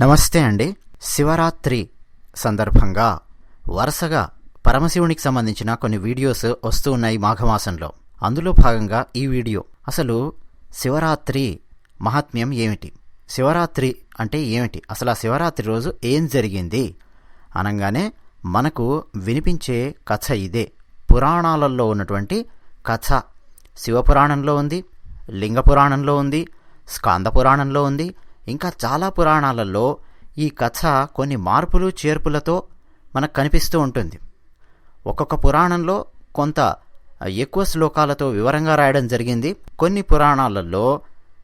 నమస్తే అండి. శివరాత్రి సందర్భంగా వరుసగా పరమశివునికి సంబంధించిన కొన్ని వీడియోస్ వస్తూ ఉన్నాయి మాఘమాసంలో. అందులో భాగంగా ఈ వీడియో. అసలు శివరాత్రి మహాత్మ్యం ఏమిటి? శివరాత్రి అంటే ఏమిటి? అసలు ఆ శివరాత్రి రోజు ఏం జరిగింది? అనగానే మనకు వినిపించే కథ ఇదే. పురాణాలలో ఉన్నటువంటి కథ శివపురాణంలో ఉంది లింగ పురాణంలో ఉంది స్కాంద పురాణంలో ఉంది ఇంకా చాలా పురాణాలలో ఈ కథ కొన్ని మార్పులు చేర్పులతో మనకు కనిపిస్తూ ఉంటుంది. ఒక్కొక్క పురాణంలో కొంత ఎక్కువ శ్లోకాలతో వివరంగా రాయడం జరిగింది. కొన్ని పురాణాలలో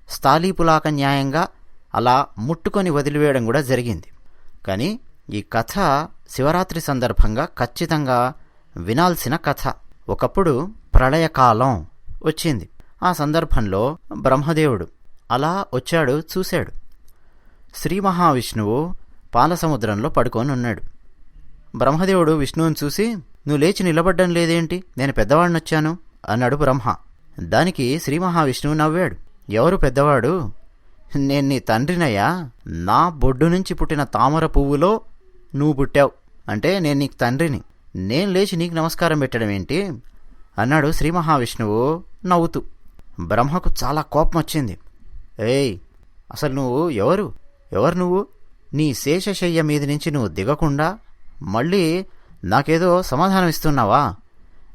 స్థాళీపులాక న్యాయంగా అలా ముట్టుకొని వదిలివేయడం కూడా జరిగింది. కానీ ఈ కథ శివరాత్రి సందర్భంగా ఖచ్చితంగా వినాల్సిన కథ. ఒకప్పుడు ప్రళయకాలం వచ్చింది. ఆ సందర్భంలో బ్రహ్మదేవుడు అలా వచ్చాడు చూశాడు. శ్రీ మహావిష్ణువు పాలసముద్రంలో పడుకొని ఉన్నాడు. బ్రహ్మదేవుడు విష్ణువుని చూసి నువ్వు లేచి నిలబడ్డం లేదేంటి? నేను పెద్దవాడిని వచ్చాను అన్నాడు బ్రహ్మ. దానికి శ్రీ మహావిష్ణువు నవ్వాడు. ఎవరు పెద్దవాడు? నేను నీ తండ్రినయ్యా. నా బొడ్డు నుంచి పుట్టిన తామర పువ్వులో నువ్వు పుట్టావు. అంటే నేను నీకు తండ్రిని. నేను లేచి నీకు నమస్కారం పెట్టడం ఏంటి? అన్నాడు శ్రీ మహావిష్ణువు నవ్వుతూ. బ్రహ్మకు చాలా కోపం వచ్చింది. ఏయ్ అసలు నువ్వు ఎవరు? ఎవరు నువ్వు? నీ శేషశయ్య మీద నుంచి నువ్వు దిగకుండా మళ్ళీ నాకేదో సమాధానం ఇస్తున్నావా?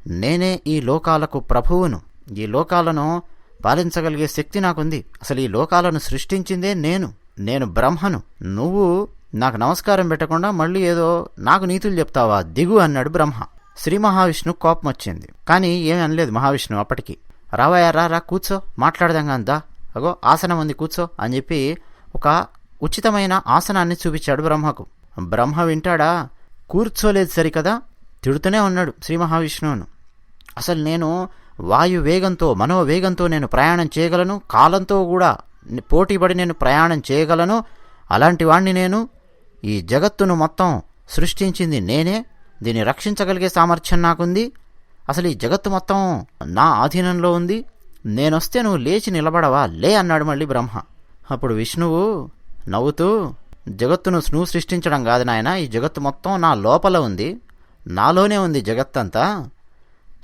నేనే ఈ లోకాలకు ప్రభువును. ఈ లోకాలను పాలించగలిగే శక్తి నాకుంది. అసలు ఈ లోకాలను సృష్టించిందే నేను. నేను బ్రహ్మను. నువ్వు నాకు నమస్కారం పెట్టకుండా మళ్ళీ ఏదో నాకు నీతులు చెప్తావా? దిగు అన్నాడు బ్రహ్మ. శ్రీ మహావిష్ణు కోపం వచ్చింది. కానీ ఏమీ అనలేదు మహావిష్ణు అప్పటికి. రావయ్యా రా రా కూర్చో. మాట్లాడదాం అందా అగో ఆసనం ఉంది కూర్చో అని చెప్పి ఒక ఉచితమైన ఆసనాన్ని చూపించాడు బ్రహ్మకు. బ్రహ్మ వింటాడా? కూర్చోలేదు సరికదా? తిడుతూనే ఉన్నాడు శ్రీ మహావిష్ణువును. అసలు నేను వాయు వేగంతో మనోవేగంతో నేను ప్రయాణం చేయగలను? కాలంతో కూడా పోటీపడి నేను ప్రయాణం చేయగలను? అలాంటి వాణ్ణి నేను? ఈ జగత్తును మొత్తం సృష్టించింది నేనే? దీన్ని రక్షించగలిగే సామర్థ్యం నాకుంది? అసలు ఈ జగత్తు మొత్తం నా ఆధీనంలో ఉంది? నేనొస్తే నువ్వు లేచి నిలబడవా? లే అన్నాడు మళ్ళీ బ్రహ్మ. అప్పుడు విష్ణువు నవ్వుతూ జగత్తును నువ్వు సృష్టించడం కాదు నాయన ఈ జగత్తు మొత్తం నా లోపల ఉంది. నాలోనే ఉంది జగత్తంతా.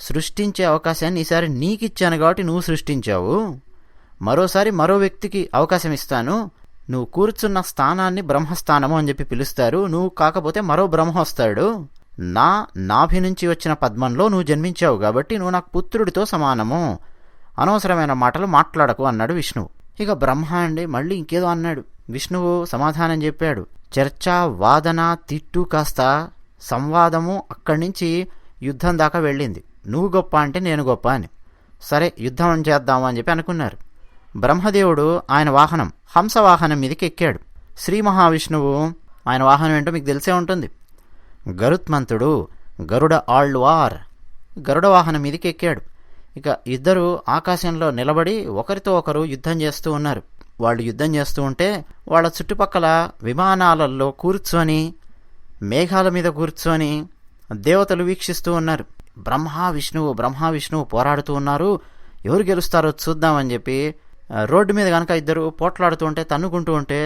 సృష్టించే అవకాశాన్ని ఈసారి నీకిచ్చాను కాబట్టి నువ్వు సృష్టించావు. మరోసారి మరో వ్యక్తికి అవకాశం ఇస్తాను. నువ్వు కూర్చున్న స్థానాన్ని బ్రహ్మస్థానము అని చెప్పి పిలుస్తారు. నువ్వు కాకపోతే మరో బ్రహ్మ వస్తాడు. నా నాభి నుంచి వచ్చిన పద్మంలో నువ్వు జన్మించావు కాబట్టి నువ్వు నాకు పుత్రుడితో సమానము. అనవసరమైన మాటలు మాట్లాడకు అన్నాడు విష్ణువు. ఇక బ్రహ్మ అండి మళ్ళీ ఇంకేదో అన్నాడు. విష్ణువు సమాధానం చెప్పాడు. చర్చ వాదన తిట్టు కాస్త సంవాదము అక్కడి నుంచి యుద్ధం దాకా వెళ్ళింది. నువ్వు గొప్ప అంటే నేను గొప్ప అని. సరే యుద్ధం చేద్దాము అని చెప్పి అనుకున్నారు. బ్రహ్మదేవుడు ఆయన వాహనం హంస వాహనం మీదకి ఎక్కాడు. శ్రీ మహావిష్ణువు ఆయన వాహనం ఏంటో మీకు తెలిసే ఉంటుంది. గరుత్మంతుడు గరుడ ఆళ్వార్ గరుడ వాహనం మీదకి ఎక్కాడు. ఇక ఇద్దరు ఆకాశంలో నిలబడి ఒకరితో ఒకరు యుద్ధం చేస్తూ ఉన్నారు. వాళ్ళు యుద్ధం చేస్తూ ఉంటే వాళ్ళ చుట్టుపక్కల విమానాలలో కూర్చొని మేఘాల మీద కూర్చొని దేవతలు వీక్షిస్తూ ఉన్నారు. బ్రహ్మ విష్ణువు బ్రహ్మ విష్ణువు పోరాడుతూ ఉన్నారు. ఎవరు గెలుస్తారో చూద్దామని చెప్పి రోడ్డు మీద కనుక ఇద్దరు పోట్లాడుతూ ఉంటే తన్నుకుంటూ ఉంటే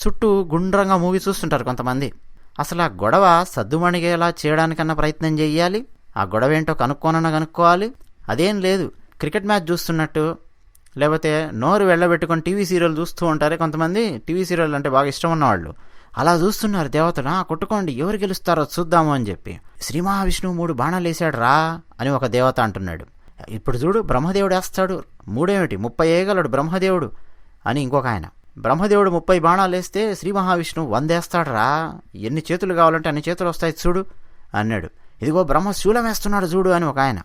చుట్టూ గుండ్రంగా మూగి చూస్తుంటారు కొంతమంది. అసలు ఆ గొడవ సద్దుమణిగేలా చేయడానికన్నా ప్రయత్నం చేయాలి? ఆ గొడవ ఏంటో కనుక్కోనన్నా కనుక్కోవాలి? అదేం లేదు. క్రికెట్ మ్యాచ్ చూస్తున్నట్టు లేకపోతే నోరు వెళ్ళబెట్టుకొని టీవీ సీరియల్ చూస్తూ ఉంటారే కొంతమంది. టీవీ సీరియల్ అంటే బాగా ఇష్టం ఉన్నవాళ్ళు. అలా చూస్తున్నారు దేవతలు. కొట్టుకోండి ఎవరు గెలుస్తారో చూద్దాము అని చెప్పి. శ్రీ మహావిష్ణువు మూడు బాణాలు వేసాడు రా అని ఒక దేవత అంటున్నాడు. ఇప్పుడు చూడు బ్రహ్మదేవుడు వేస్తాడు. మూడేమిటి? ముప్పై వేయగలడు బ్రహ్మదేవుడు అని ఇంకొక ఆయన. బ్రహ్మదేవుడు ముప్పై బాణాలు వేస్తే శ్రీ మహావిష్ణువు వందేస్తాడు రా. ఎన్ని చేతులు కావాలంటే అన్ని చేతులు వస్తాయి చూడు అన్నాడు. ఇదిగో బ్రహ్మశూలం వేస్తున్నాడు చూడు అని ఒక ఆయన.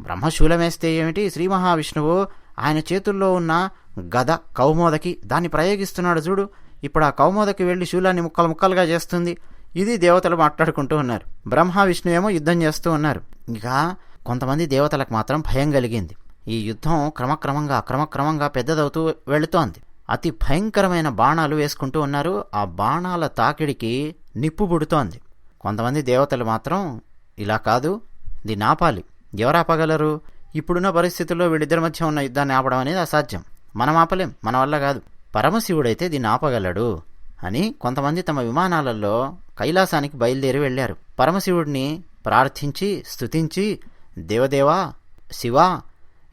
బ్రహ్మశూలం వేస్తే ఏమిటి? శ్రీ మహావిష్ణువు ఆయన చేతుల్లో ఉన్న గద కౌమోదకి దాన్ని ప్రయోగిస్తున్నాడు చూడు. ఇప్పుడు ఆ కౌమోదకి వెళ్ళి శూలాన్ని ముక్కలు ముక్కలుగా చేస్తుంది. ఇది దేవతలు మాట్లాడుకుంటూ ఉన్నారు. బ్రహ్మ విష్ణు ఏమో యుద్ధం చేస్తూ ఉన్నారు. ఇక కొంతమంది దేవతలకు మాత్రం భయం కలిగింది. ఈ యుద్ధం క్రమక్రమంగా క్రమక్రమంగా పెద్దదవుతూ వెళుతోంది. అతి భయంకరమైన బాణాలు వేసుకుంటూ ఉన్నారు. ఆ బాణాల తాకిడికి నిప్పు పుడుతోంది. కొంతమంది దేవతలు మాత్రం ఇలా కాదు దీన్ని ఆపాలి ఎవరు ఆపగలరు? ఇప్పుడున్న పరిస్థితుల్లో వీళ్ళిద్దరి మధ్య ఉన్న యుద్ధాన్ని ఆపడం అనేది అసాధ్యం. మనం ఆపలేం మన వల్ల కాదు. పరమశివుడైతే దీన్ని ఆపగలడు అని కొంతమంది తమ విమానాలలో కైలాసానికి బయలుదేరి వెళ్ళారు. పరమశివుడిని ప్రార్థించి స్తుతించి దేవదేవా శివ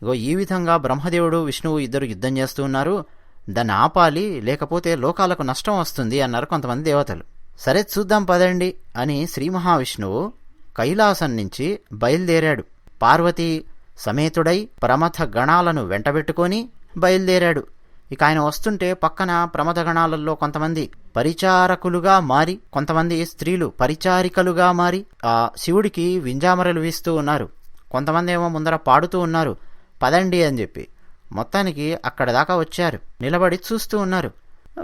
ఇగో ఈ విధంగా బ్రహ్మదేవుడు విష్ణువు ఇద్దరు యుద్ధం చేస్తూ ఉన్నారు. దాన్ని ఆపాలి లేకపోతే లోకాలకు నష్టం వస్తుంది అన్నారు కొంతమంది దేవతలు. సరే చూద్దాం పదండి అని శ్రీ మహావిష్ణువు కైలాసం నుంచి బయలుదేరాడు. పార్వతి సమేతుడై ప్రమథ గణాలను వెంటబెట్టుకొని బయలుదేరాడు. ఇక ఆయన వస్తుంటే పక్కన ప్రమథ గణాలలో కొంతమంది పరిచారకులుగా మారి కొంతమంది స్త్రీలు పరిచారికలుగా మారి ఆ శివుడికి వింజామరలు వీస్తూ ఉన్నారు. కొంతమంది ఏమో ముందర పాడుతూ ఉన్నారు పదండి అని చెప్పి. మొత్తానికి అక్కడ దాకా వచ్చారు. నిలబడి చూస్తూ ఉన్నారు.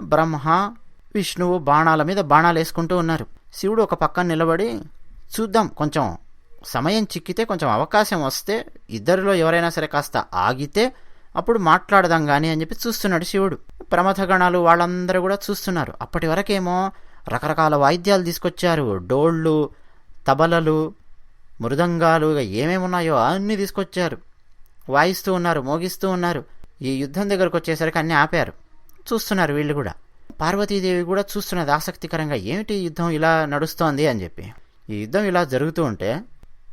బ్రహ్మ విష్ణువు బాణాల మీద బాణాలు వేసుకుంటూ ఉన్నారు. శివుడు ఒక పక్కన నిలబడి చూద్దాం కొంచెం సమయం చిక్కితే కొంచెం అవకాశం వస్తే ఇద్దరిలో ఎవరైనా సరే కాస్త ఆగితే అప్పుడు మాట్లాడదాం కానీ అని చెప్పి చూస్తున్నాడు శివుడు. ప్రమథగణాలు వాళ్ళందరూ కూడా చూస్తున్నారు. అప్పటి వరకేమో రకరకాల వాయిద్యాలు తీసుకొచ్చారు. డోళ్ళు తబలలు మృదంగాలు ఏమేమి ఉన్నాయో అన్నీ తీసుకొచ్చారు. వాయిస్తూ ఉన్నారు మోగిస్తూ ఉన్నారు. ఈ యుద్ధం దగ్గరకు వచ్చేసరికి అన్నీ ఆపారు. చూస్తున్నారు వీళ్ళు కూడా. పార్వతీదేవి కూడా చూస్తున్నది ఆసక్తికరంగా ఏమిటి యుద్ధం ఇలా నడుస్తోంది? అని చెప్పి. ఈ యుద్ధం ఇలా జరుగుతూ ఉంటే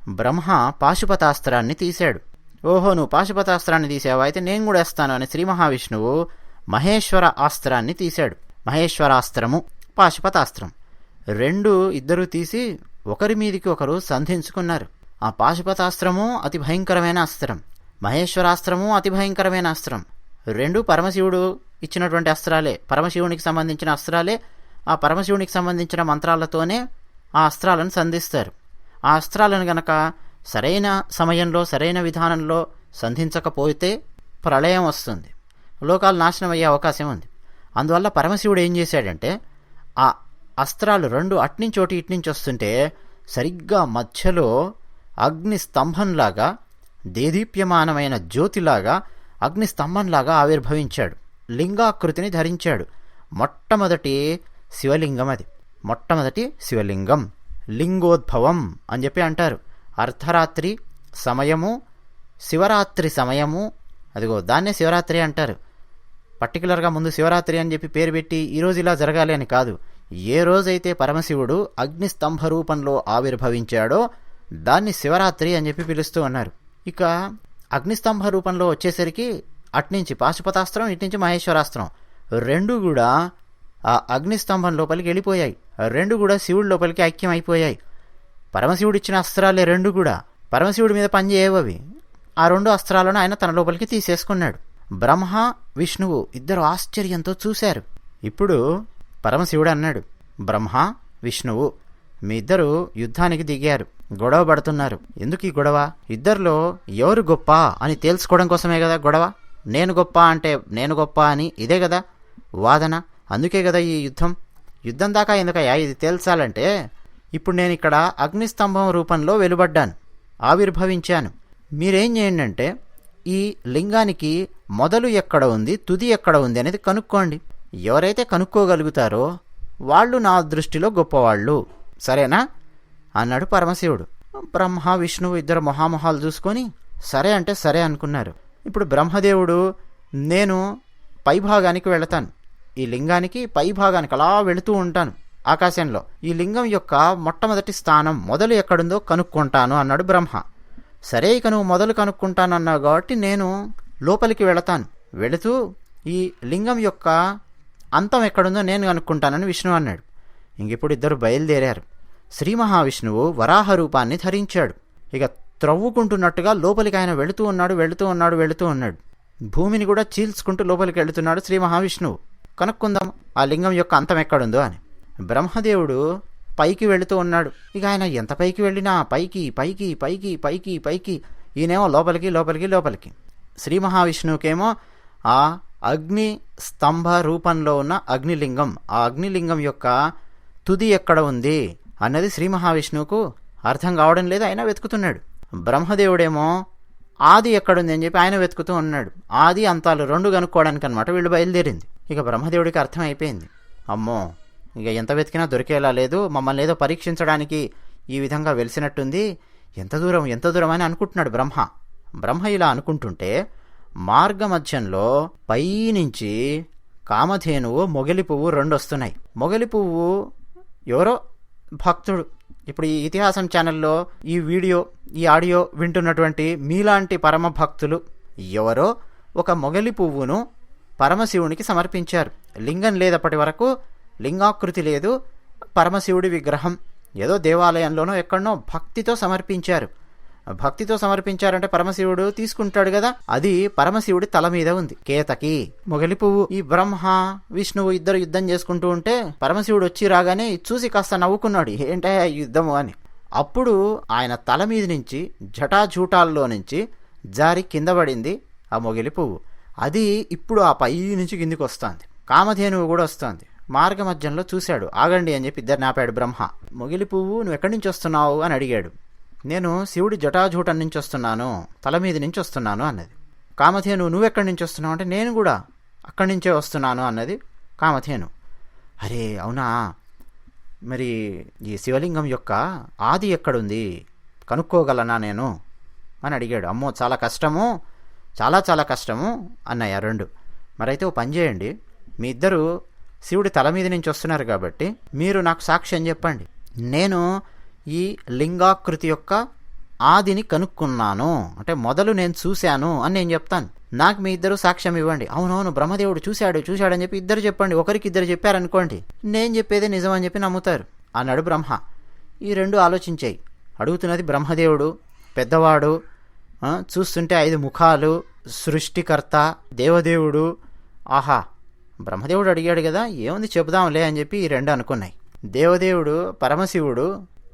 బ్రహ్మ పాశుపతాస్త్రాన్ని తీశాడు. ఓహో నువ్వు పాశుపతాస్త్రాన్ని తీసావు? అయితే నేను కూడా వేస్తాను అని శ్రీ మహావిష్ణువు మహేశ్వర ఆస్త్రాన్ని తీశాడు. మహేశ్వరాస్త్రము పాశుపతాస్త్రం. రెండు ఇద్దరు తీసి ఒకరి మీదికి ఒకరు సంధించుకున్నారు. ఆ పాశుపతాస్త్రము అతి భయంకరమైన అస్త్రం. మహేశ్వరాస్త్రము అతి భయంకరమైన అస్త్రం. రెండు పరమశివుడు ఇచ్చినటువంటి అస్త్రాలే. పరమశివునికి సంబంధించిన అస్త్రాలే. ఆ పరమశివునికి సంబంధించిన మంత్రాలతోనే ఆ అస్త్రాలను సంధిస్తారు. ఆ అస్త్రాలను గనక సరైన సమయంలో సరైన విధానంలో సంధించకపోతే ప్రళయం వస్తుంది. లోకాలు నాశనం అయ్యే అవకాశం ఉంది. అందువల్ల పరమశివుడు ఏం చేశాడంటే ఆ అస్త్రాలు రెండు అట్నుంచోటి ఇట్నుంచి వస్తుంటే సరిగ్గా మధ్యలో అగ్ని స్తంభంలాగా దేదీప్యమానమైన జ్యోతిలాగా అగ్ని స్తంభంలాగా ఆవిర్భవించాడు. లింగాకృతిని ధరించాడు. మొట్టమొదటి శివలింగం అది. మొట్టమొదటి శివలింగం. లింగోద్భవం అని చెప్పి అంటారు. అర్ధరాత్రి సమయము శివరాత్రి సమయము అదిగో దాన్నే శివరాత్రి అంటారు. పర్టికులర్గా ముందు శివరాత్రి అని చెప్పి పేరు పెట్టి ఈరోజు ఇలా జరగాలి అని కాదు. ఏ రోజైతే పరమశివుడు అగ్నిస్తంభ రూపంలో ఆవిర్భవించాడో దాన్ని శివరాత్రి అని చెప్పి పిలుస్తూ ఉన్నారు ఇక అగ్నిస్తంభ రూపంలో వచ్చేసరికి అట్నుంచి పాశుపతాస్త్రం ఇట్నుంచి మహేశ్వరాస్త్రం. రెండు కూడా ఆ అగ్నిస్తంభం లోపలికి వెళ్ళిపోయాయి. రెండు కూడా శివుడి లోపలికి ఐక్యం అయిపోయాయి పరమశివుడు ఇచ్చిన అస్త్రాలే రెండు కూడా. పరమశివుడి మీద పనిచేయవవి ఆ రెండు అస్త్రాలను ఆయన తన లోపలికి తీసేసుకున్నాడు. బ్రహ్మ విష్ణువు ఇద్దరు ఆశ్చర్యంతో చూశారు. ఇప్పుడు పరమశివుడు అన్నాడు బ్రహ్మ విష్ణువు మీ ఇద్దరు యుద్ధానికి దిగారు. గొడవ పడుతున్నారు. ఎందుకు ఈ గొడవ? ఇద్దరిలో ఎవరు గొప్ప అని తేల్చుకోవడం కోసమే కదా గొడవ? నేను గొప్ప అంటే నేను గొప్ప అని ఇదే కదా వాదన? అందుకే కదా ఈ యుద్ధం? యుద్ధం దాకా ఎందుకయ్యా? ఇది తేల్చాలంటే ఇప్పుడు నేను ఇక్కడ అగ్నిస్తంభం రూపంలో వెలువడ్డాను ఆవిర్భవించాను. మీరేం చేయండి అంటే ఈ లింగానికి మొదలు ఎక్కడ ఉంది తుది ఎక్కడ ఉంది అనేది కనుక్కోండి. ఎవరైతే కనుక్కోగలుగుతారో వాళ్ళు నా దృష్టిలో గొప్పవాళ్ళు. సరేనా? అన్నాడు పరమశివుడు. బ్రహ్మ విష్ణువు ఇద్దరు మొహామొహాలు చూసుకొని సరే అంటే సరే అనుకున్నారు. ఇప్పుడు బ్రహ్మదేవుడు నేను పైభాగానికి వెళతాను. ఈ లింగానికి పైభాగానికి అలా వెళుతూ ఉంటాను ఆకాశంలో. ఈ లింగం యొక్క మొట్టమొదటి స్థానం మొదలు ఎక్కడుందో కనుక్కుంటాను అన్నాడు బ్రహ్మ. సరే ఇక నువ్వు మొదలు కనుక్కుంటానన్నావు కాబట్టి నేను లోపలికి వెళతాను. వెళుతూ ఈ లింగం యొక్క అంతం ఎక్కడుందో నేను కనుక్కుంటానని విష్ణు అన్నాడు. ఇంకిప్పుడు ఇద్దరు బయలుదేరారు. శ్రీ మహావిష్ణువు వరాహ రూపాన్ని ధరించాడు. ఇక త్రవ్వుకుంటున్నట్టుగా లోపలికి ఆయన వెళుతూ ఉన్నాడు వెళుతూ ఉన్నాడు వెళుతూ ఉన్నాడు. భూమిని కూడా చీల్చుకుంటూ లోపలికి వెళుతున్నాడు శ్రీ మహావిష్ణువు. కనుక్కుందాం ఆ లింగం యొక్క అంతం ఎక్కడుందో అని. బ్రహ్మదేవుడు పైకి వెళుతూ ఉన్నాడు. ఇక ఆయన ఎంత పైకి వెళ్ళినా పైకి పైకి పైకి పైకి పైకి ఈయనేమో లోపలికి లోపలికి లోపలికి. శ్రీ మహావిష్ణువుకేమో ఆ అగ్ని స్తంభ రూపంలో ఉన్న అగ్నిలింగం ఆ అగ్నిలింగం యొక్క తుది ఎక్కడ ఉంది అన్నది శ్రీ మహావిష్ణువుకు అర్థం కావడం లేదు ఆయన వెతుకుతున్నాడు. బ్రహ్మదేవుడేమో ఆది ఎక్కడుంది అని చెప్పి ఆయన వెతుకుతూ ఉన్నాడు. ఆది అంతాలు రెండు కనుక్కోవడానికి అనమాట వీళ్ళు బయలుదేరింది. ఇక బ్రహ్మదేవుడికి అర్థమైపోయింది. అమ్మో ఇక ఎంత వెతికినా దొరికేలా లేదు మమ్మల్ని ఏదో పరీక్షించడానికి ఈ విధంగా వెలిసినట్టుంది. ఎంత దూరం ఎంత దూరం అని అనుకుంటున్నాడు బ్రహ్మ. బ్రహ్మ ఇలా అనుకుంటుంటే మార్గమధ్యంలో పైనుంచి కామధేనువు మొగలి పువ్వు రెండు వస్తున్నాయి మొగలి పువ్వు ఎవరో? భక్తుడు. ఇప్పుడు ఈ ఇతిహాసం ఛానల్లో ఈ వీడియో ఈ ఆడియో వింటున్నటువంటి మీలాంటి పరమ భక్తులు ఎవరో ఒక మొగలి పువ్వును పరమశివునికి సమర్పించారు. లింగం లేదప్పటి వరకు లింగాకృతి లేదు పరమశివుడి విగ్రహం ఏదో దేవాలయంలోనో ఎక్కడనో భక్తితో సమర్పించారు. భక్తితో సమర్పించారంటే పరమశివుడు తీసుకుంటాడు కదా. అది పరమశివుడి తల మీద ఉంది. కేతకి మొగలి పువ్వు. ఈ బ్రహ్మ విష్ణువు ఇద్దరు యుద్ధం చేసుకుంటూ ఉంటే పరమశివుడు వచ్చి రాగానే చూసి కాస్త నవ్వుకున్నాడు. ఏంటే యుద్ధము అని. అప్పుడు ఆయన తల మీద నుంచి జటాజూటాల్లో నుంచి జారి కింద పడింది ఆ మొగిలి పువ్వు. అది ఇప్పుడు ఆ పై నుంచి కిందికి వస్తుంది. కామధేనువు కూడా వస్తుంది. మార్గ మధ్యంలో చూశాడు. ఆగండి అని చెప్పి ఇద్దరు నాపాడు బ్రహ్మ. మొగిలి పువ్వు నువ్వు ఎక్కడి నుంచి వస్తున్నావు? అని అడిగాడు. నేను శివుడి జటాజూటం నుంచి వస్తున్నాను తల మీద నుంచి వస్తున్నాను అన్నది. కామధేను నువ్వెక్కడి నుంచి వస్తున్నావు అంటే నేను కూడా అక్కడి నుంచే వస్తున్నాను అన్నది కామధేను. అరే అవునా? మరి ఈ శివలింగం యొక్క ఆది ఎక్కడుంది? కనుక్కోగలనా నేను? అని అడిగాడు. అమ్మో చాలా కష్టము చాలా చాలా కష్టము అన్నయ్య రెండు. మరైతే ఓ పని చేయండి. మీ ఇద్దరు శివుడి తల మీద నుంచి వస్తున్నారు కాబట్టి మీరు నాకు సాక్ష్యం చెప్పండి. నేను ఈ లింగాకృతి యొక్క ఆదిని కనుక్కున్నాను. అంటే మొదలు నేను చూశాను అని నేను చెప్తాను. నాకు మీ ఇద్దరు సాక్ష్యం ఇవ్వండి. అవునవును బ్రహ్మదేవుడు చూశాడు చూశాడని చెప్పి ఇద్దరు చెప్పండి. ఒకరికి ఇద్దరు చెప్పారనుకోండి నేను చెప్పేదే నిజం అని చెప్పి నమ్ముతారు. అన్నాడు బ్రహ్మ. ఈ రెండు ఆలోచించాయి. అడుగుతున్నది బ్రహ్మదేవుడు పెద్దవాడు చూస్తుంటే ఐదు ముఖాలు సృష్టికర్త దేవదేవుడు. ఆహా బ్రహ్మదేవుడు అడిగాడు కదా ఏముంది చెబుదాంలే అని చెప్పి ఈ రెండు అనుకున్నాయి. దేవదేవుడు పరమశివుడు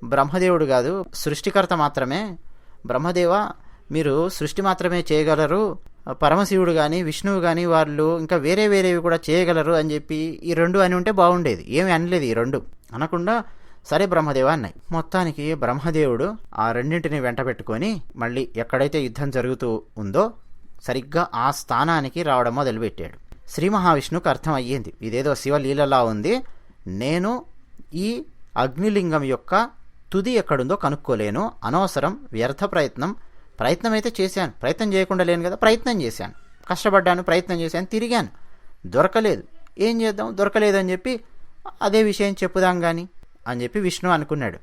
బ్రహ్మదేవుడు కాదు సృష్టికర్త మాత్రమే. బ్రహ్మదేవ మీరు సృష్టి మాత్రమే చేయగలరు. పరమశివుడు కానీ విష్ణువు కానీ వాళ్ళు ఇంకా వేరే వేరేవి కూడా చేయగలరు అని చెప్పి ఈ రెండు అని ఉంటే బాగుండేది. ఏమి అనలేదు ఈ రెండు. అనకుండా సరే బ్రహ్మదేవ అన్నాయి. మొత్తానికి బ్రహ్మదేవుడు ఆ రెండింటిని వెంట పెట్టుకొని మళ్ళీ ఎక్కడైతే యుద్ధం జరుగుతూ ఉందో సరిగ్గా ఆ స్థానానికి రావడం మొదలుపెట్టాడు. శ్రీ మహావిష్ణుకు అర్థం అయ్యింది ఇదేదో శివలీలలా ఉంది. నేను ఈ అగ్నిలింగం యొక్క తుది ఎక్కడుందో కనుక్కోలేను. అనవసరం. వ్యర్థ ప్రయత్నం. ప్రయత్నం అయితే చేశాను. ప్రయత్నం చేయకుండా లేను కదా. ప్రయత్నం చేశాను. కష్టపడ్డాను. ప్రయత్నం చేశాను. తిరిగాను. దొరకలేదు. ఏం చేద్దాం? దొరకలేదని చెప్పి అదే విషయం చెప్పుదాం కానీ అని చెప్పి విష్ణు అనుకున్నాడు.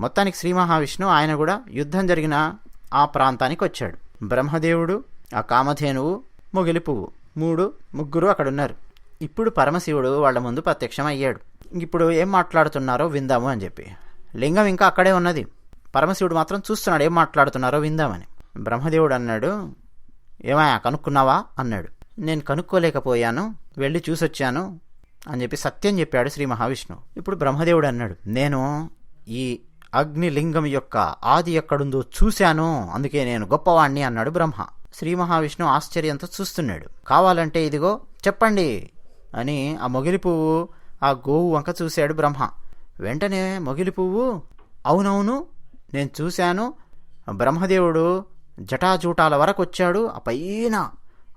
మొత్తానికి శ్రీ మహావిష్ణు ఆయన కూడా యుద్ధం జరిగిన ఆ ప్రాంతానికి వచ్చాడు. బ్రహ్మదేవుడు ఆ కామధేనువు మొగిలి పువ్వు మూడు ముగ్గురు అక్కడున్నారు. ఇప్పుడు పరమశివుడు వాళ్ళ ముందు ప్రత్యక్షం అయ్యాడు ఇప్పుడు ఏం మాట్లాడుతున్నారో విందాము అని చెప్పి. లింగం ఇంకా అక్కడే ఉన్నది. పరమశివుడు మాత్రం చూస్తున్నాడు ఏం మాట్లాడుతున్నారో విందామని. బ్రహ్మదేవుడు అన్నాడు ఏమయ్యా కనుక్కున్నావా? అన్నాడు. నేను కనుక్కోలేకపోయాను వెళ్ళి చూసొచ్చాను అని చెప్పి సత్యం చెప్పాడు శ్రీ మహావిష్ణువు ఇప్పుడు బ్రహ్మదేవుడు అన్నాడు నేను ఈ అగ్నిలింగం యొక్క ఆది ఎక్కడుందో చూశాను అందుకే నేను గొప్పవాణ్ణి అన్నాడు బ్రహ్మ. శ్రీ మహావిష్ణు ఆశ్చర్యంతో చూస్తున్నాడు. కావాలంటే ఇదిగో చెప్పండి అని ఆ మొగిలి పువ్వు ఆ గోవు వంక చూశాడు బ్రహ్మ. వెంటనే మొగిలి పువ్వు. అవునవును నేను చూశాను. బ్రహ్మదేవుడు జటాజూటాల వరకు వచ్చాడు ఆ పైన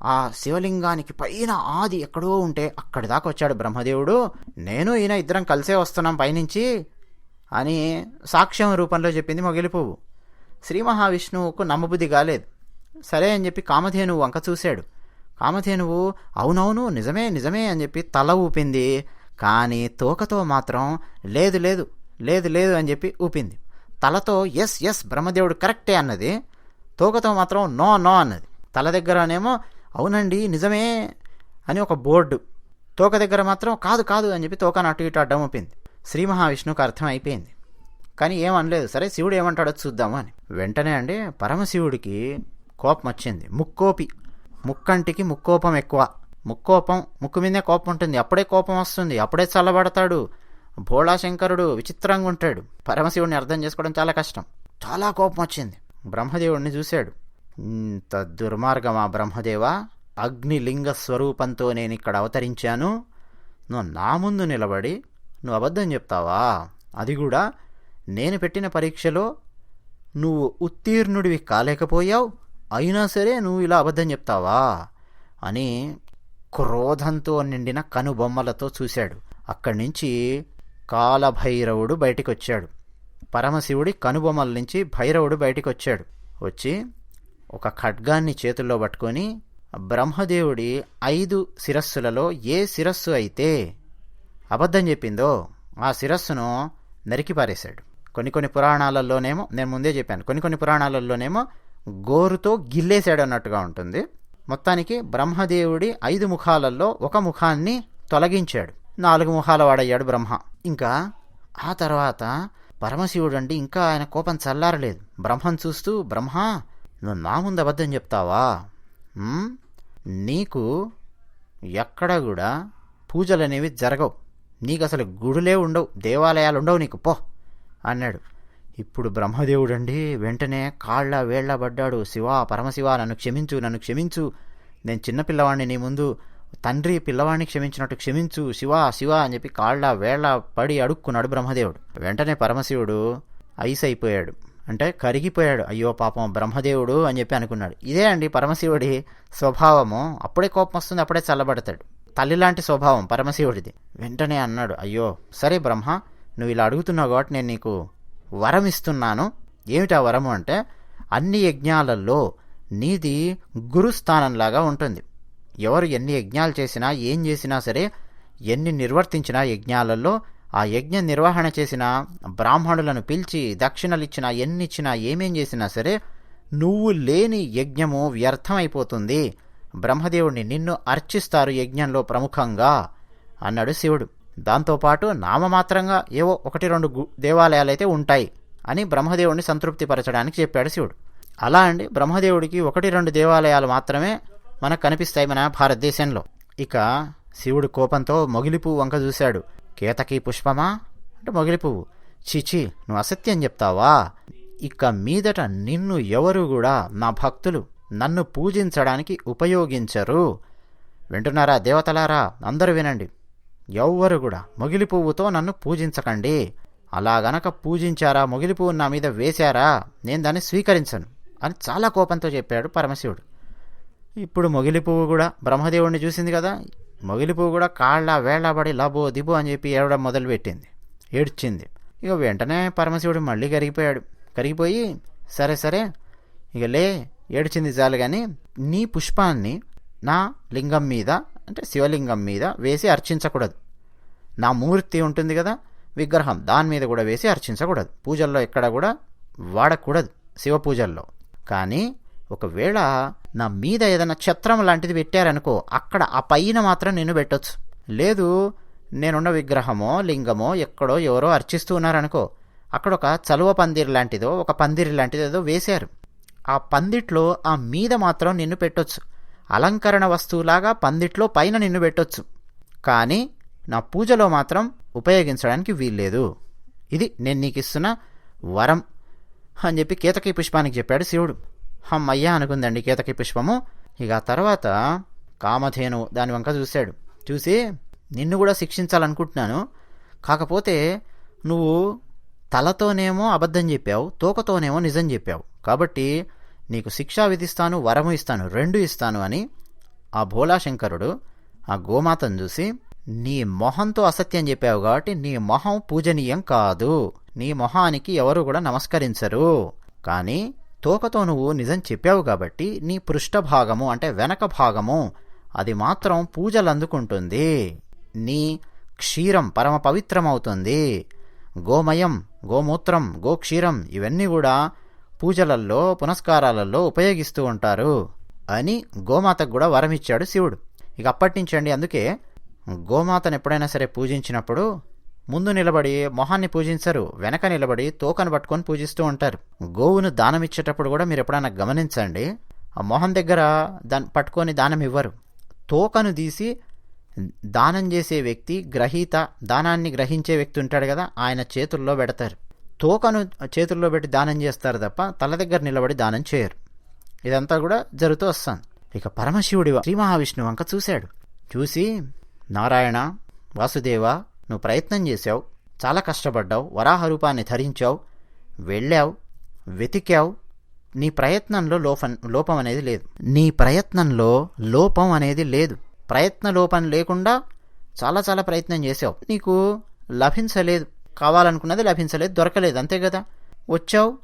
ఆ శివలింగానికి పైన ఆది ఎక్కడో ఉంటే అక్కడి దాకా వచ్చాడు బ్రహ్మదేవుడు. నేను ఈయన ఇద్దరం కలిసే వస్తున్నాం పైనుంచి అని సాక్ష్యం రూపంలో చెప్పింది మొగిలి పువ్వు. శ్రీ మహావిష్ణువుకు నమ్మబుద్ధి కాలేదు. సరే అని చెప్పి కామధేనువు వంక చూశాడు. కామధేనువు అవునవును నిజమే నిజమే అని చెప్పి తల ఊపింది. కానీ తోకతో మాత్రం లేదు లేదు లేదు లేదు అని చెప్పి ఊపింది. తలతో ఎస్ ఎస్ బ్రహ్మదేవుడు కరెక్టే అన్నది. తోకతో మాత్రం నో నో అన్నది. తల దగ్గరనేమో అవునండి నిజమే అని ఒక బోర్డు. తోక దగ్గర మాత్రం కాదు కాదు అని చెప్పి తోకను అటు ఇటు అడ్డం ఊపింది. శ్రీ మహావిష్ణువుకి అర్థం అయిపోయింది. కానీ ఏమనలేదు సరే శివుడు ఏమంటాడో చూద్దాము అని. వెంటనే అండి పరమశివుడికి కోపం వచ్చింది. ముక్కోపి. ముక్కంటికి ముక్కోపం ఎక్కువ. ముక్కోపం ముక్కు మీదే కోపం ఉంటుంది అప్పుడే కోపం వస్తుంది. అప్పుడే చల్లబడతాడు. భోళాశంకరుడు విచిత్రంగా ఉంటాడు. పరమశివుడిని అర్థం చేసుకోవడం చాలా కష్టం. చాలా కోపం వచ్చింది. బ్రహ్మదేవుడిని చూశాడు. ఇంత దుర్మార్గమా బ్రహ్మదేవ? అగ్నిలింగ స్వరూపంతో నేను ఇక్కడ అవతరించాను. నువ్వు నా ముందు నిలబడి నువ్వు అబద్ధం చెప్తావా? అది కూడా నేను పెట్టిన పరీక్షలో నువ్వు ఉత్తీర్ణుడివి కాలేకపోయావు. అయినా సరే నువ్వు ఇలా అబద్ధం చెప్తావా? అని క్రోధంతో నిండిన కనుబొమ్మలతో చూశాడు. అక్కడి నుంచి కాలభైరవుడు బయటికి వచ్చాడు పరమశివుడి కనుబొమ్మల నుంచి భైరవుడు బయటికి వచ్చాడు వచ్చి ఒక ఖడ్గాన్ని చేతుల్లో పట్టుకొని బ్రహ్మదేవుడి ఐదు శిరస్సులలో ఏ శిరస్సు అయితే అబద్ధం చెప్పిందో ఆ శిరస్సును నరికిపారేశాడు కొన్ని కొన్ని పురాణాలలోనేమో నేను ముందే చెప్పాను కొన్ని కొన్ని పురాణాలలోనేమో గోరుతో గిల్లేశాడు అన్నట్టుగా ఉంటుంది. మొత్తానికి బ్రహ్మదేవుడి ఐదు ముఖాలలో ఒక ముఖాన్ని తొలగించాడు. నాలుగు ముఖాల వాడయ్యాడు బ్రహ్మ. ఇంకా ఆ తర్వాత పరమశివుడు అంటే ఇంకా ఆయన కోపం చల్లారలేదు. బ్రహ్మను చూస్తూ బ్రహ్మ నువ్వు నా ముందు అబద్ధం చెప్తావా? నీకు ఎక్కడ కూడా పూజలు అనేవి జరగవు. నీకు అసలు గుడులే ఉండవు. దేవాలయాలు ఉండవు నీకు. పో అన్నాడు. ఇప్పుడు బ్రహ్మదేవుడండి వెంటనే కాళ్ళ వేళ్ళ పడ్డాడు. శివ పరమశివ నన్ను క్షమించు నన్ను క్షమించు. నేను చిన్నపిల్లవాడిని నీ ముందు తండ్రి పిల్లవాడిని క్షమించినట్టు క్షమించు. శివ శివ అని చెప్పి కాళ్ళ వేళ్ళ పడి అడుక్కున్నాడు బ్రహ్మదేవుడు. వెంటనే పరమశివుడు ఐస్ అయిపోయాడు అంటే కరిగిపోయాడు. అయ్యో పాపం బ్రహ్మదేవుడు అని చెప్పి అనుకున్నాడు. ఇదే అండి పరమశివుడి స్వభావము. అప్పుడే కోపం వస్తుంది అప్పుడే చల్లబడతాడు. తల్లి లాంటి స్వభావం పరమశివుడిది. వెంటనే అన్నాడు అయ్యో సరే బ్రహ్మ నువ్వు ఇలా అడుగుతున్నావు కాబట్టి నేను నీకు వరం ఇస్తున్నాను ఏమిటా వరము అంటే అన్ని యజ్ఞాలలో నీది గురుస్థానంలాగా ఉంటుంది. ఎవరు ఎన్ని యజ్ఞాలు చేసినా ఏం చేసినా సరే ఎన్ని నిర్వర్తించినా యజ్ఞాలలో ఆ యజ్ఞ నిర్వహణ చేసిన బ్రాహ్మణులను పిలిచి దక్షిణలిచ్చినా ఎన్నిచ్చినా ఏమేం చేసినా సరే నువ్వు లేని యజ్ఞము వ్యర్థమైపోతుంది. బ్రహ్మదేవుడిని నిన్ను అర్చిస్తారు యజ్ఞంలో ప్రముఖంగా అన్నాడు శివుడు. దాంతోపాటు నామమాత్రంగా ఏవో ఒకటి రెండు గు- దేవాలయాలైతే ఉంటాయి అని బ్రహ్మదేవుడిని సంతృప్తిపరచడానికి చెప్పాడు శివుడు. అలా అండి బ్రహ్మదేవుడికి ఒకటి రెండు దేవాలయాలు మాత్రమే మనకు కనిపిస్తాయి మన భారతదేశంలో. ఇక శివుడు కోపంతో మొగిలిపువ్వు వంక చూశాడు. కేతకి పుష్పమా? అంటే మొగిలి పువ్వు చిచి నువ్వు అసత్యం చెప్తావా? ఇక మీదట నిన్ను ఎవరు కూడా నా భక్తులు నన్ను పూజించడానికి ఉపయోగించరు. వింటున్నారా దేవతలారా? అందరూ వినండి. ఎవ్వరు కూడా మొగిలి పువ్వుతో నన్ను పూజించకండి. అలా గనక పూజించారా మొగిలి పువ్వు నా మీద వేశారా నేను దాన్ని స్వీకరించను అని చాలా కోపంతో చెప్పాడు పరమశివుడు. ఇప్పుడు మొగిలి పువ్వు కూడా బ్రహ్మదేవుడిని చూసింది కదా మొగిలి పువ్వు కూడా కాళ్ళ వేళ్ళబడి లబో దిబో అని చెప్పి ఏడవడం మొదలుపెట్టింది ఏడ్చింది. ఇక వెంటనే పరమశివుడు మళ్ళీ కరిగిపోయాడు. కరిగిపోయి సరే సరే ఇక లే ఏడ్చింది చాలు కానీ నీ పుష్పాన్ని నా లింగం మీద అంటే శివలింగం మీద వేసి అర్చించకూడదు. నా మూర్తి ఉంటుంది కదా విగ్రహం దాని మీద కూడా వేసి అర్చించకూడదు. పూజల్లో ఎక్కడ కూడా వాడకూడదు శివ పూజల్లో. కానీ ఒకవేళ నా మీద ఏదైనా ఛత్రం లాంటిది పెట్టారనుకో అక్కడ ఆ పైన మాత్రం నేను పెట్టొచ్చు. లేదు నేనున్న విగ్రహమో లింగమో ఎక్కడో ఎవరో అర్చిస్తూ ఉన్నారనుకో అక్కడ ఒక చలువ పందిరి లాంటిదో ఒక పందిరి లాంటిదో ఏదో వేశారు. ఆ పందిట్లో ఆ మీద మాత్రం నిన్ను పెట్టొచ్చు. అలంకరణ వస్తువులాగా పందిట్లో పైన నిన్ను పెట్టొచ్చు. కానీ నా పూజలో మాత్రం ఉపయోగించడానికి వీల్లేదు. ఇది నేను నీకు ఇస్తున్న వరం అని చెప్పి కేతకి పుష్పానికి చెప్పాడు శివుడు. హమ్మయ్యా అనుకుందండి కేతకి పుష్పము. ఇక ఆ తర్వాత కామధేను దాని వంక చూశాడు. చూసి నిన్ను కూడా శిక్షించాలనుకుంటున్నాను. కాకపోతే నువ్వు తలతోనేమో అబద్ధం చెప్పావు తోకతోనేమో నిజం చెప్పావు. కాబట్టి నీకు శిక్ష విధిస్తాను వరము ఇస్తాను రెండు ఇస్తాను అని ఆ భోలాశంకరుడు ఆ గోమాతను చూసి నీ మొహంతో అసత్యం చెప్పావు కాబట్టి నీ మొహం పూజనీయం కాదు. నీ మొహానికి ఎవరు కూడా నమస్కరించరు. కానీ తోకతో నువ్వు నిజం చెప్పావు కాబట్టి నీ పృష్ఠభాగము అంటే వెనక భాగము అది మాత్రం పూజలు అందుకుంటుంది నీ క్షీరం పరమ పవిత్రమవుతుంది. గోమయం గోమూత్రం గోక్షీరం ఇవన్నీ కూడా పూజలల్లో పునస్కారాలలో ఉపయోగిస్తూ ఉంటారు అని గోమాతకు కూడా వరమిచ్చాడు శివుడు. ఇక అప్పటి నుంచి అండి అందుకే గోమాతను ఎప్పుడైనా సరే పూజించినప్పుడు ముందు నిలబడి మొహాన్ని పూజించరు వెనక నిలబడి తోకను పట్టుకొని పూజిస్తూ ఉంటారు. గోవును దానం ఇచ్చేటప్పుడు కూడా మీరు ఎప్పుడైనా గమనించండి ఆ మొహం దగ్గర దాన్ని పట్టుకొని దానం ఇవ్వరు తోకను తీసి దానం చేసే వ్యక్తి గ్రహీత దానాన్ని గ్రహించే వ్యక్తి ఉంటాడు కదా ఆయన చేతుల్లో పెడతారు. తోకను చేతుల్లో పెట్టి దానం చేస్తారు తప్ప తల దగ్గర నిలబడి దానం చేయరు. ఇదంతా కూడా జరుగుతూ వస్తాను ఇక పరమశివుడి శ్రీ మహావిష్ణువు వంక చూశాడు. చూసి నారాయణ వాసుదేవ నువ్వు ప్రయత్నం చేశావు చాలా కష్టపడ్డావు వరాహ రూపాన్ని ధరించావు వెళ్ళావు వెతికావు. నీ ప్రయత్నంలో లోపం లోపం అనేది లేదు. నీ ప్రయత్నంలో లోపం అనేది లేదు. ప్రయత్న లోపం లేకుండా చాలా చాలా ప్రయత్నం చేసావు నీకు లభించలేదు. కావాలనుకున్నది లభించలేదు దొరకలేదు అంతే కదా? వచ్చావు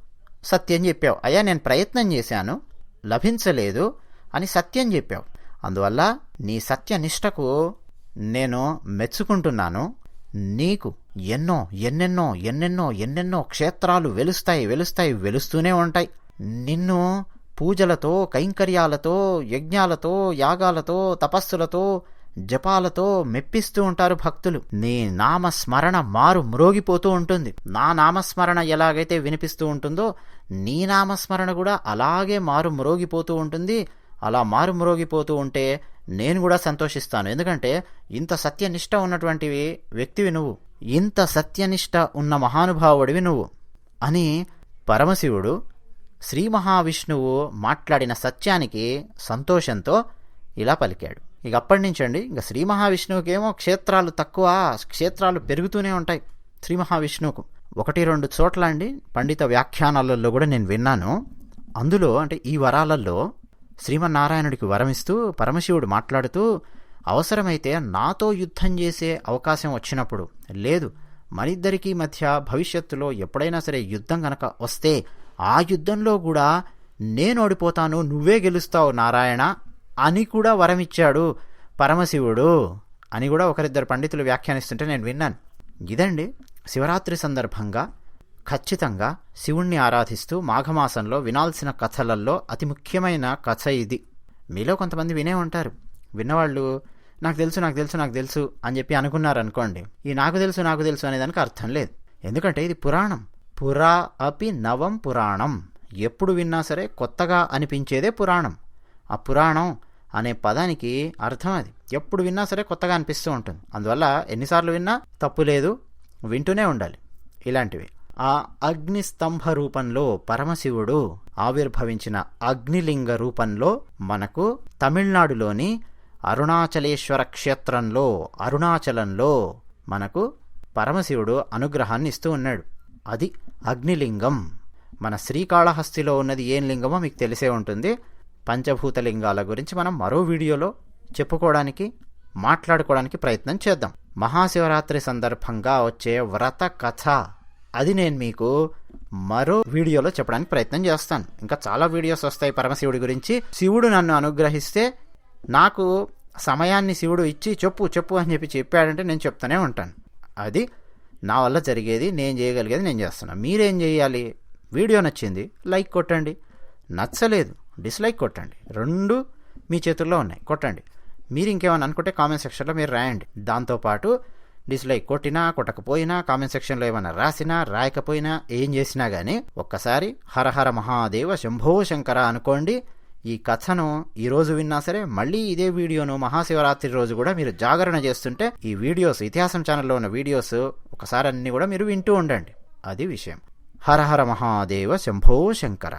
సత్యం చెప్పావు. అయ్యా నేను ప్రయత్నం చేశాను లభించలేదు అని సత్యం చెప్పావు. అందువల్ల నీ సత్యనిష్టకు నేను మెచ్చుకుంటున్నాను. నీకు ఎన్నో ఎన్నెన్నో ఎన్నెన్నో ఎన్నెన్నో క్షేత్రాలు వెలుస్తాయి వెలుస్తాయి వెలుస్తూనే ఉంటాయి. నిన్ను పూజలతో కైంకర్యాలతో యజ్ఞాలతో యాగాలతో తపస్సులతో జపాలతో మెప్పిస్తూ ఉంటారు భక్తులు. నీ నామస్మరణ మారు మ్రోగిపోతూ ఉంటుంది. నా నామస్మరణ ఎలాగైతే వినిపిస్తూ ఉంటుందో నీ నామస్మరణ కూడా అలాగే మారు మ్రోగిపోతూ ఉంటుంది. అలా మారు మ్రోగిపోతూ ఉంటే నేను కూడా సంతోషిస్తాను. ఎందుకంటే ఇంత సత్యనిష్ట ఉన్నటువంటివి వ్యక్తివి నువ్వు. ఇంత సత్యనిష్ట ఉన్న మహానుభావుడివి నువ్వు. అని పరమశివుడు శ్రీ మహావిష్ణువు మాట్లాడిన సత్యానికి సంతోషంతో ఇలా పలికాడు. ఇక అప్పటి నుంచండి అండి ఇక శ్రీ మహావిష్ణువుకి ఏమో క్షేత్రాలు తక్కువ క్షేత్రాలు పెరుగుతూనే ఉంటాయి శ్రీ మహావిష్ణువుకు. ఒకటి రెండు చోట్ల అండి పండిత వ్యాఖ్యానాలలో కూడా నేను విన్నాను. అందులో అంటే ఈ వరాలలో శ్రీమన్నారాయణుడికి వరమిస్తూ పరమశివుడు మాట్లాడుతూ అవసరమైతే నాతో యుద్ధం చేసే అవకాశం వచ్చినప్పుడు లేదు మనిద్దరికీ మధ్య భవిష్యత్తులో ఎప్పుడైనా సరే యుద్ధం గనక వస్తే ఆ యుద్ధంలో కూడా నేను ఓడిపోతాను నువ్వే గెలుస్తావు నారాయణ అని కూడా వరమిచ్చాడు పరమశివుడు. అని కూడా ఒకరిద్దరు పండితులు వ్యాఖ్యానిస్తుంటే నేను విన్నాను. ఇదండి శివరాత్రి సందర్భంగా ఖచ్చితంగా శివుణ్ణి ఆరాధిస్తూ మాఘమాసంలో వినాల్సిన కథలల్లో అతి ముఖ్యమైన కథ ఇది. మీలో కొంతమంది వినే ఉంటారు. విన్నవాళ్ళు నాకు తెలుసు నాకు తెలుసు నాకు తెలుసు అని చెప్పి అనుకున్నారు అనుకోండి ఈ నాకు తెలుసు నాకు తెలుసు అనే దానికి అర్థం లేదు. ఎందుకంటే ఇది పురాణం. పురా అపి నవం పురాణం. ఎప్పుడు విన్నా సరే కొత్తగా అనిపించేదే పురాణం. ఆ పురాణం అనే పదానికి అర్థం అది. ఎప్పుడు విన్నా సరే కొత్తగా అనిపిస్తూ ఉంటుంది. అందువల్ల ఎన్నిసార్లు విన్నా తప్పు లేదు వింటూనే ఉండాలి. ఇలాంటివి. ఆ అగ్నిస్తంభ రూపంలో పరమశివుడు ఆవిర్భవించిన అగ్నిలింగ రూపంలో మనకు తమిళనాడులోని అరుణాచలేశ్వర క్షేత్రంలో అరుణాచలంలో మనకు పరమశివుడు అనుగ్రహాన్ని ఇస్తూ ఉన్నాడు. అది అగ్నిలింగం. మన శ్రీకాళహస్తిలో ఉన్నది ఏం లింగమో మీకు తెలిసే ఉంటుంది. పంచభూత లింగాల గురించి మనం మరో వీడియోలో చెప్పుకోవడానికి మాట్లాడుకోవడానికి ప్రయత్నం చేద్దాం. మహాశివరాత్రి సందర్భంగా వచ్చే వ్రత కథ. అది నేను మీకు మరో వీడియోలో చెప్పడానికి ప్రయత్నం చేస్తాను. ఇంకా చాలా వీడియోస్ వస్తాయి పరమశివుడి గురించి. శివుడు నన్ను అనుగ్రహిస్తే నాకు సమయాన్ని శివుడు ఇచ్చి చెప్పు చెప్పు అని చెప్పి చెప్పాడంటే నేను చెప్తూనే ఉంటాను. అది నా వల్ల జరిగేది నేను చేయగలిగేది నేను చేస్తున్నాను మీరేం చేయాలి? వీడియో నచ్చింది లైక్ కొట్టండి. నచ్చలేదు డిస్లైక్ కొట్టండి. రెండు మీ చేతుల్లో ఉన్నాయి కొట్టండి. మీరు ఇంకేమైనా అనుకుంటే కామెంట్ సెక్షన్లో మీరు రాయండి. దాంతోపాటు డిస్లైక్ కొట్టినా కొట్టకపోయినా కామెంట్ సెక్షన్లో ఏమైనా రాసినా రాయకపోయినా ఏం చేసినా కానీ ఒక్కసారి హరహర మహాదేవ శంభో శంకర అనుకోండి. ఈ కథను ఈరోజు విన్నా సరే మళ్ళీ ఇదే వీడియోను మహాశివరాత్రి రోజు కూడా మీరు జాగరణ చేస్తుంటే ఈ వీడియోస్ ఇతిహాసం ఛానల్లో ఉన్న వీడియోస్ ఒకసారి అన్నీ కూడా మీరు వింటూ ఉండండి. అది విషయం. హరహర మహాదేవ శంభో శంకర.